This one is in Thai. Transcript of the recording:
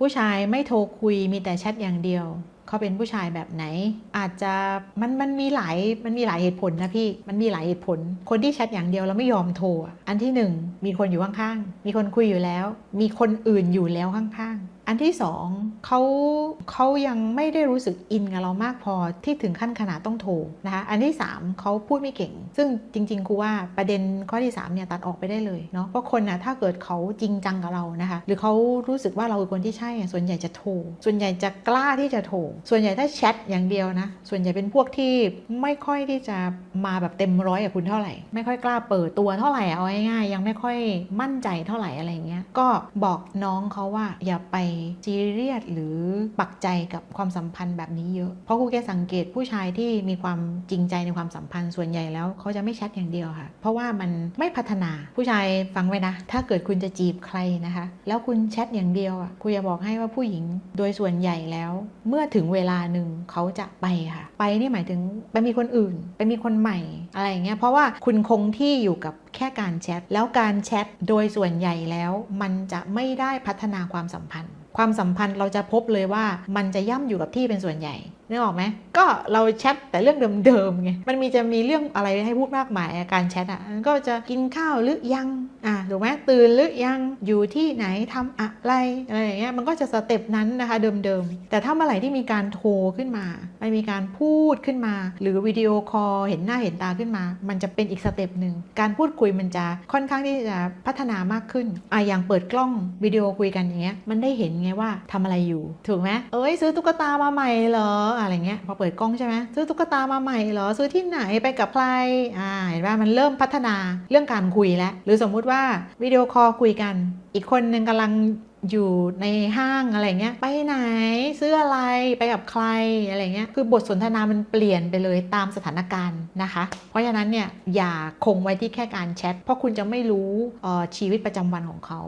ผู้ชายไม่โทรคุยมีแต่แชทอย่างเดียว เขาเป็นผู้ชายแบบไหน อาจจะมันมันมีหลายมันมีหลายเหตุผลนะพี่มันมีหลายเหตุผล คนที่แชทอย่างเดียวแล้วไม่ยอมโทรอันที่หนึ่งมีคนอยู่ข้างๆมีคนคุยอยู่แล้ว มีคนอื่นอยู่แล้วข้างๆ อันที่สองเขาเขายังไม่ได้รู้สึกอินกับเรามากพอที่ถึงขั้นขนาดต้องโทรนะคะอันที่สามเขาพูดไม่เก่ง ซึ่งจริงๆครูว่าประเด็นข้อที่สามเนี่ยตัดออกไปได้เลยเนาะเพราะคนนะถ้าเกิดเขาจริงจังกับเรานะคะหรือเขารู้สึกว่าเราคือคนที่ใช่ ส่วนใหญ่จะโทรส่วนใหญ่จะกล้าที่จะโทรส่วนใหญ่ถ้าแชทอย่างเดียวนะส่วนใหญ่เป็นพวกที่ไม่ค่อยที่จะมาแบบเต็มร้อยกับคุณเท่าไหร่ ไม่ค่อยกล้าเปิดตัวเท่าไหร่เอาง่ายๆยังไม่ค่อยมั่นใจเท่าไหร่อะไรเงี้ยก็บอกน้องเขาว่าอย่าไปซีเรียสหรือปักใจกับความสัมพันธ์แบบนี้เยอะ เพราะครูแกสังเกตผู้ชายที่มีความจริงใจในความสัมพันธ์ส่วนใหญ่แล้วเขาจะไม่แชทอย่างเดียวค่ะ เพราะว่ามันไม่พัฒนาผู้ชายฟังไว้นะ ถ้าเกิดคุณจะจีบใครนะคะ แล้วคุณแชทอย่างเดียวอะครูจะบอกให้ว่าผู้หญิงโดยส่วนใหญ่แล้ว เมื่อถึงเวลาหนึ่งเขาจะไปค่ะ ไปนี่หมายถึงไปมีคนอื่น ไปมีคนใหม่อะไรอย่างเงี้ยเพราะว่าคุณคงที่อยู่กับ แค่การแชท แล้วการแชทโดยส่วนใหญ่แล้ว มันจะไม่ได้พัฒนาความสัมพันธ์ ความสัมพันธ์เราจะพบเลยว่ามันจะย่ำอยู่กับที่เป็นส่วนใหญ่ นึกออกไหมก็เราแชทแต่เรื่องเดิมๆไงมันมีจะมีเรื่องอะไรให้พูดมากมายการแชทอะมันก็จะกินข้าวหรือยังอะถูกไหมตื่นหรือยังอยู่ที่ไหนทำอะไรอะไรอย่างเงี้ยมันก็จะสเต็ปนั้นนะคะเดิมๆ แต่ถ้าเมื่อไหร่ที่มีการโทรขึ้นมามันมีการพูดขึ้นมา หรือวิดีโอคอลเห็นหน้าเห็นตาขึ้นมา มันจะเป็นอีกสเต็ปหนึ่งการพูดคุยมันจะค่อนข้างที่จะพัฒนามากขึ้นอะอย่างเปิดกล้องวิดีโอคุยกันอย่างเงี้ยมันได้เห็นไงว่าทำอะไรอยู่ถูกไหมเอ้ยซื้อตุ๊กตามาใหม่เหรออะไรเงี้ยพอเปิดกล้องใช่ไหมซื้อตุ๊กตามาใหม่เหรอซื้อที่ไหนไปกับใครอ่าเห็นว่ามันเริ่มพัฒนาเรื่องการคุยแล้วหรือสมมุติว่าวิดีโอคอลคุยกัน อีกคนนึงกำลังอยู่ในห้างอะไรเงี้ยไปไหนซื้ออะไรไปกับใครอะไรเงี้ยคือบทสนทนามันเปลี่ยนไปเลยตามสถานการณ์นะคะ เพราะฉะนั้นเนี่ยอย่าคงไว้ที่แค่การแชทเพราะคุณจะไม่รู้ออชีวิตประจำวันของเขา